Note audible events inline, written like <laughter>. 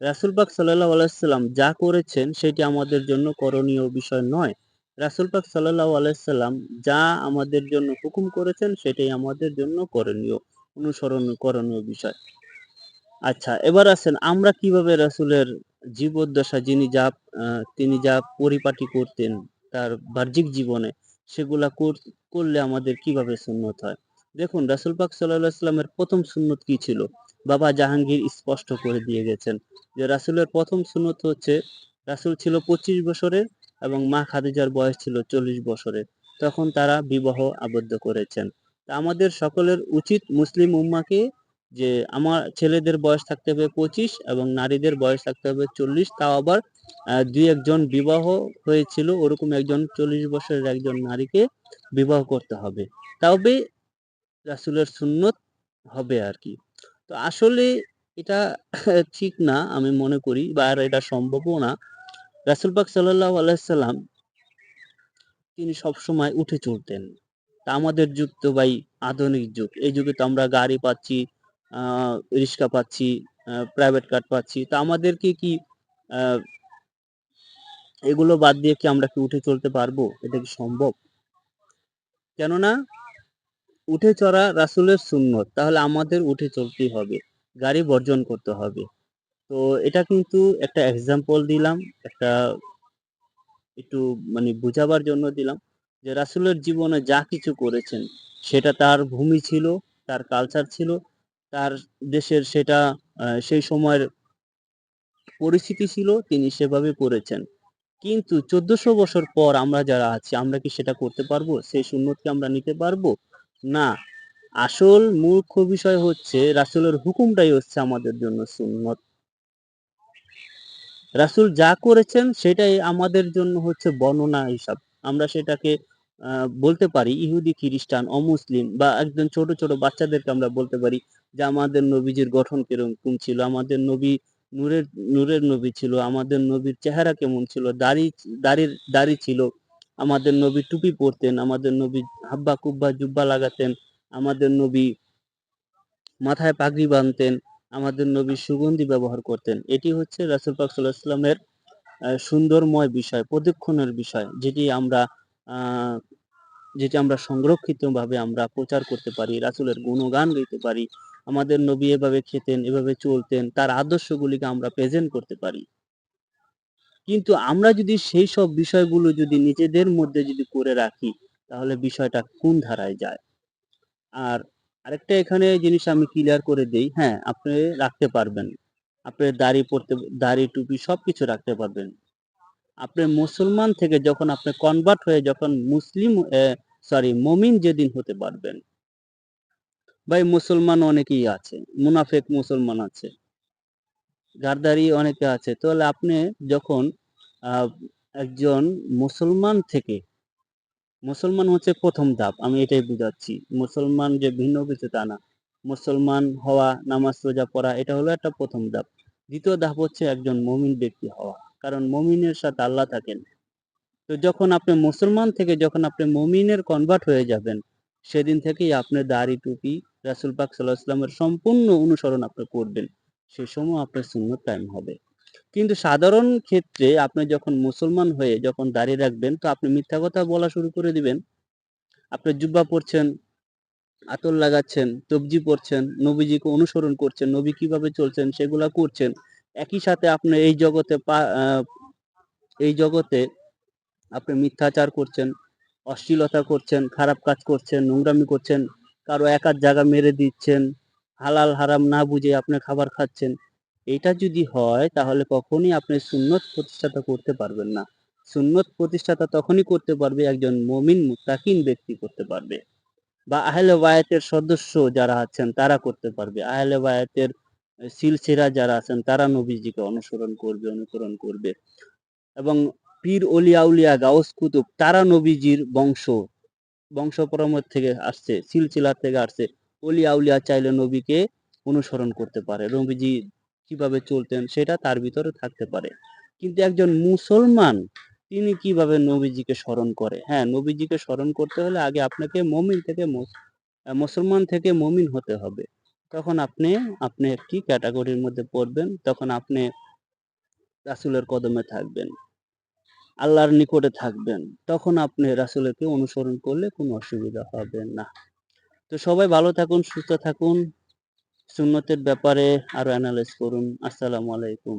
রাসূল পাক সাল্লাল্লাহু আলাইহি সাল্লাম যা করেছেন সেটি আমাদের জন্য করণীয় বিষয় নয়। রাসূল পাক সাল্লাল্লাহু আলাইহি সাল্লাম যা আমাদের জন্য হুকুম করেছেন সেটাই আমাদের জন্য করণীয়, অনুসরণ করণীয় বিষয়। আচ্ছা এবার আসেন আমরা কীভাবে রাসূলের জীবদ্দশা যিনি যা তিনি যা পরিপাটি করতেন তার বাহ্যিক জীবনে সেগুলা কর করলে আমাদের কীভাবে সুন্নত হয়? দেখুন রাসূল পাক আলাইহি সাল্লামের ১ম সুন্নত কি ছিল? বাবা জাহাঙ্গীর স্পষ্ট করে দিয়ে গেছেন যে রাসূলের ১ম সুন্নত হচ্ছে রাসূল ছিল ২৫ বছরের এবং মা খাদিজার বয়স ছিল ৪০ বছরের। তখন তারা বিবাহ আবদ্ধ করেছেন। তা আমাদের সকলের উচিত মুসলিম উম্মাকে যে আমার ছেলেদের বয়স থাকতে হবে ২৫ এবং নারীদের বয়স থাকতে হবে ৪০ তাও আবার দুই ২-১ বিবাহ হয়েছিল, ওরকম একজন ৪০ বছরের একজন নারীকে বিবাহ করতে হবে। তবে রাসূলের সুন্নত হবে আরকি। তো আসলে এটা <laughs> ঠিক না আমি মনে করি বা এটা সম্ভবও না। রাসুল পাক সাল্লাল্লাহু আলাইহি সাল্লাম তিনি সবসময় উঠে চলতেন। তা আমাদের যুগ তো ভাই আধুনিক যুগ। এই যুগে তো আমরা গাড়ি পাচ্ছি, রিক্সা পাচ্ছি, প্রাইভেট কার পাচ্ছি। তা আমাদেরকে কি এগুলো বাদ দিয়ে কি আমরা কি উঠে চলতে পারব? এটা কি সম্ভব? কেননা উঠে চড়া রাসুলের সুন্নত। তাহলে আমাদের উঠে চলতেই হবে। গাড়ি বর্জন করতে হবে। তো এটা কিন্তু একটা এক্সাম্পল দিলাম। একটা একটু মানে বুঝাবার জন্য দিলাম যে রাসূলের জীবনে যা কিছু করেছেন সেটা তার ভূমি ছিল, তার কালচার ছিল, তার দেশের সেটা সেই সময়ের পরিস্থিতি ছিল তিনি সেভাবে করেছেন। কিন্তু ১৪০০ বছর পর আমরা যারা আছি আমরা কি সেটা করতে পারব? সেই সুন্নত কি আমরা নিতে পারব? না। আসল মূর্খ বিষয় হচ্ছে রাসূলের হুকুমটাই হচ্ছে আমাদের জন্য সুন্নত। রাসূল যা করেছেন সেটাই আমাদের জন্য হচ্ছে বর্ণনা হিসাব। আমরা সেটাকে বলতে পারি ইহুদি, খ্রিস্টান, অমুসলিম বা একজন ছোট, ছোট বাচ্চাদেরকে আমরা বলতে পারি যে আমাদের নবীজির গঠন কীরকম ছিল, আমাদের নবী নূরের নূরের নবী ছিল, আমাদের নবীর চেহারা কেমন ছিল, দাড়ি দাড়ির দাড়ি ছিল, আমাদের নবী টুপি পরতেন, আমাদের নবী হাব্বা, কুব্বা, জুব্বা লাগাতেন, আমাদের নবী মাথায় পাগড়ি বাঁধতেন, আমাদের নবী সুগন্ধি ব্যবহার করতেন। এটি হচ্ছে রাসুল পাক আলাইহি সুন্দরময় বিষয়, প্রদক্ষণের বিষয় যেটি আমরা যেটি আমরা সংরক্ষিতভাবে আমরা প্রচার করতে পারি, রাসুলের গুণগান গাইতে পারি। আমাদের নবী এভাবে খেতেন, এভাবে চলতেন, তার আদর্শগুলিকে আমরা প্রেজেন্ট করতে পারি। কিন্তু আমরা যদি সেই সব বিষয়গুলো যদি নিজেদের মধ্যে যদি করে রাখি, তাহলে বিষয়টা কোন ধারায় যায়? আর আরেকটা এখানে জিনিস আমি ক্লিয়ার করে দেই, হ্যাঁ, আপনি রাখতে পারবেন। আপনি দাড়ি পড়তে দাড়ি, টুপি সবকিছু রাখতে পারবেন। আপনি মুসলমান থেকে যখন আপনি কনভার্ট হয়ে যখন মুসলিম সরি মুমিন যেদিন হতে পারবেন। ভাই মুসলমান অনেকেই আছে। মুনাফেক মুসলমান আছে। গারদারি অনেকে আছে। তাহলে আপনি যখন একজন মুসলমান থেকে মুসলমান হচ্ছে প্রথম ধাপ। আমি এটাই বুঝাচ্ছি। মুসলমান যে ভিন্ন কিছু তা না। মুসলমান হওয়া, নামাজ রোজা পড়া এটা হলো একটা প্রথম ধাপ। দ্বিতীয় ধাপ হচ্ছে একজন মমিন ব্যক্তি হওয়া। কারণ মমিনের সাথে আল্লাহ থাকেন। তো যখন আপনি মুসলমান থেকে যখন আপনি মমিনের কনভার্ট হয়ে যাবেন, সেদিন থেকেই আপনার দাড়ি, টুপি রাসূল পাক সাল্লাল্লাহু আলাইহি ওয়াসাল্লামের সম্পূর্ণ অনুসরণ আপনি করবেন। সে সময় আপনার সুন্নত কায়েম হবে। কিন্তু সাধারণ ক্ষেত্রে আপনি যখন মুসলমান হয়ে যখন দাঁড়িয়ে রাখবেন তো আপনি মিথ্যা কথা বলা শুরু করে দিবেন। আপনি জুব্বা পড়ছেন, আতর লাগাচ্ছেন, তবজি পড়ছেন, নবীজিকে অনুসরণ করছেন, নবী কীভাবে চলছেন সেগুলা করছেন। একই সাথে আপনি এই জগতে এই জগতে আপনি মিথ্যাচার করছেন, অশ্লীলতা করছেন, খারাপ কাজ করছেন, নোংরামি করছেন, কারও একার জায়গা মেরে দিচ্ছেন, হালাল হারাম না বুঝে আপনি খাবার খাচ্ছেন। এটা যদি হয় তাহলে কখনই আপনি সুন্নত প্রতিষ্ঠাতা করতে পারবেন না। সুন্নত প্রতিষ্ঠাতা তখনই করতে পারবে একজন মুমিন মুত্তাকিন ব্যক্তি করতে পারবে। বা আহলে বায়াতের সদস্য যারা আছেন তারা করতে পারবে। আহলে বায়াতের এ সিলসিলা যারা আছেন তারা নবীজিকে অনুসরণ করবে, অনুকরণ করবে। এবং পীর অলিয়া উলিয়া গাউস কুতুব তারা নবীজির বংশ, বংশ পরম্পরা থেকে আসছে, সিলসিলা থেকে আসছে। অলিয়া উলিয়া চাইলে নবীকে অনুসরণ করতে পারে। নবীজি কীভাবে চলতেন সেটা তার ভিতরে থাকতে পারে। কিন্তু একজন মুসলমান তিনি কীভাবে নবীজিকে স্মরণ করে? হ্যাঁ, নবীজিকে স্মরণ করতে হলে আগে আপনাকে মমিন থেকে মুসলমান থেকে মমিন হতে হবে। তখন আপনি, আপনি একটি ক্যাটাগরির মধ্যে পড়বেন। তখন আপনি রাসূলের কদমে থাকবেন। আল্লাহর নিকটে থাকবেন। তখন আপনি রাসুলকে অনুসরণ করলে কোনো অসুবিধা হবে না। তো সবাই ভালো থাকুন, সুস্থ থাকুন। সুন্নতের ব্যাপারে আরও এনালাইজ করুন। আসসালামু আলাইকুম।